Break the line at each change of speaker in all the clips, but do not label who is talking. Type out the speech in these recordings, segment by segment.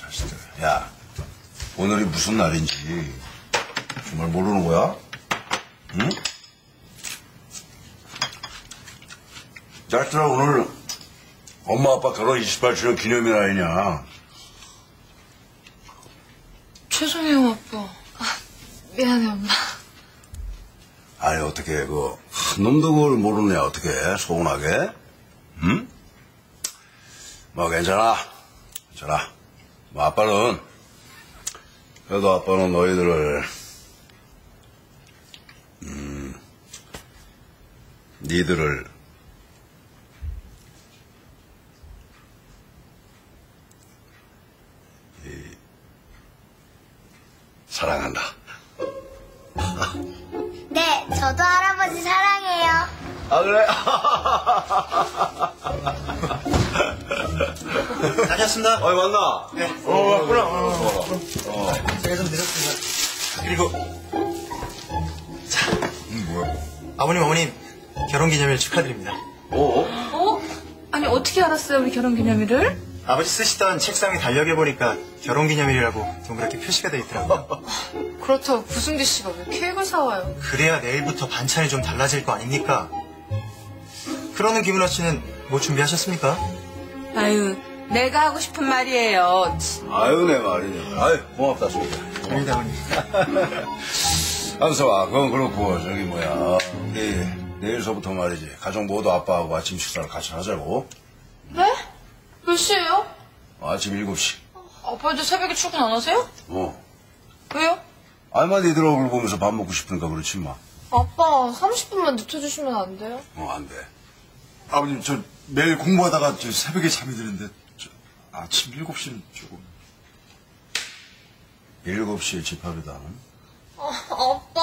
자식들. 야, 오늘이 무슨 날인지 정말 모르는 거야? 응? 자식들아, 오늘 엄마 아빠 결혼 28주년 기념일 아니냐?
죄송해요, 아빠. 아, 미안해, 엄마.
아니, 어떻게, 그, 한 놈도 그걸 모르네, 어떻게, 서운하게? 응? 뭐, 괜찮아. 괜찮아. 뭐, 아빠는, 그래도 아빠는 너희들을, 음, 니들을, 이, 사랑한다.
네, 저도 할아버지 사랑해요.
아, 그래?
다녔습니다.
어이, 왔나?
네.
어, 왔구나. 어, 어.
제가 좀 늦었습니다. 그리고
음, 뭐야?
아버님, 어머님 결혼 기념일 축하드립니다.
어?
어? 아니, 어떻게 알았어요, 우리 결혼 기념일을?
아버지 쓰시던 책상에 달력에 보니까 결혼 기념일이라고 동그랗게 표시가 돼 있더라고요.
그렇다고 구승기 씨가 왜 케이크를 사와요?
그래야 내일부터 반찬이 좀 달라질 거 아닙니까? 그러는 김은아 씨는 뭐 준비하셨습니까?
아유, 내가 하고 싶은 말이에요.
아유, 내 말이네. 아유, 고맙다, 소리.
아닙니다, 어머님.
안서와, 그건 그렇고, 저기, 뭐야. 우리 내일서부터 말이지. 가족 모두 아빠하고 아침 식사를 같이 하자고.
네? 몇 시에요?
아침 7시.
아빠 이제 새벽에 출근 안 하세요?
어.
왜요?
아마 니들 얼굴 보면서 밥 먹고 싶으니까 그렇지, 마.
아빠 30분만 늦춰주시면 안 돼요?
어, 안 돼.
아버님, 저 매일 공부하다가 저 새벽에 잠이 드는데 저 아침 7시는 조금.
7시에 집합이다.
아빠.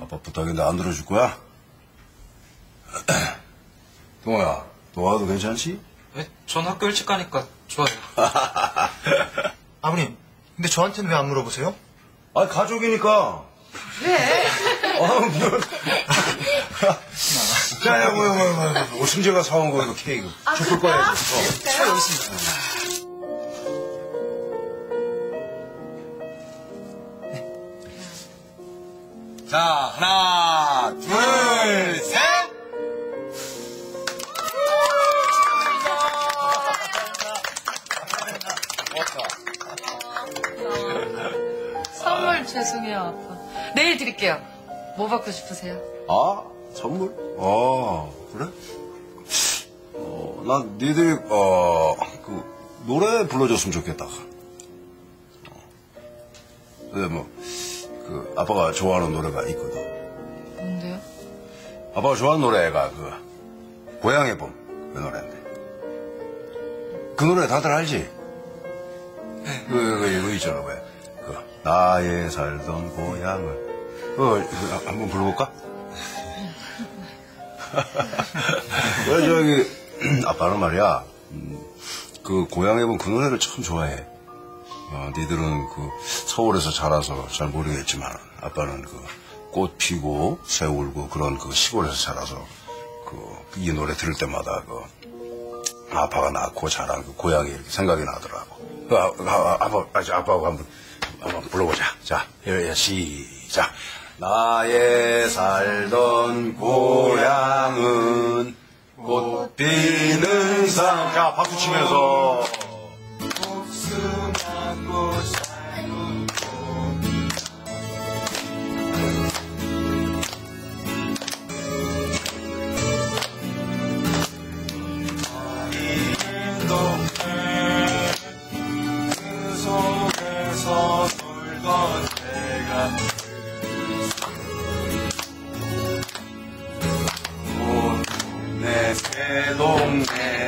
아빠 부탁인데 안 들어줄 거야? 동호야, 동호야도 괜찮지?
네? 전 학교 일찍 가니까 좋아요.
아버님, 근데 저한테는 왜 안 물어보세요?
아, 가족이니까.
왜?
아, 뭐. 자, 야, 뭐야, 뭐야, 뭐야. 오승재가 사온 거, 이거 케이크. 줬을 거야. 어.
차 여기 있습니다.
자, 하나, 둘, 셋!
선물 죄송해요, 아빠. 내일 드릴게요. 뭐 받고 싶으세요?
아, 선물? 아, 그래? 어, 난 니들이, 어, 그, 노래 불러줬으면 좋겠다. 어. 근데 뭐, 그, 아빠가 좋아하는 노래가 있거든.
뭔데요?
아빠가 좋아하는 노래가 그, 고향의 봄, 그 노래인데. 그 노래 다들 알지? 그, 그, 이거 있잖아, 왜. 그, 나의 살던 고향을. 어, 이거 한번 불러볼까? 왜 저기, 아빠는 말이야, 음, 그, 고향의 봄그 노래를 참 좋아해. 어, 니들은 그, 서울에서 자라서 잘 모르겠지만, 아빠는 그, 꽃 피고, 새 울고, 그런 그 시골에서 자라서, 그, 이 노래 들을 때마다 그, 아빠가 낳고 자란 그 고향이 이렇게 생각이 나더라고. 그, 아, 아, 아빠, 아, 아빠하고 한번, 한번 불러보자. 자, 예, 예, 시작. 나의 살던 고향은 꽃 피는 산. 자, 박수 치면서. 복숭한 꽃 삶은 어린 그 속에서 놀던 때가 Amen.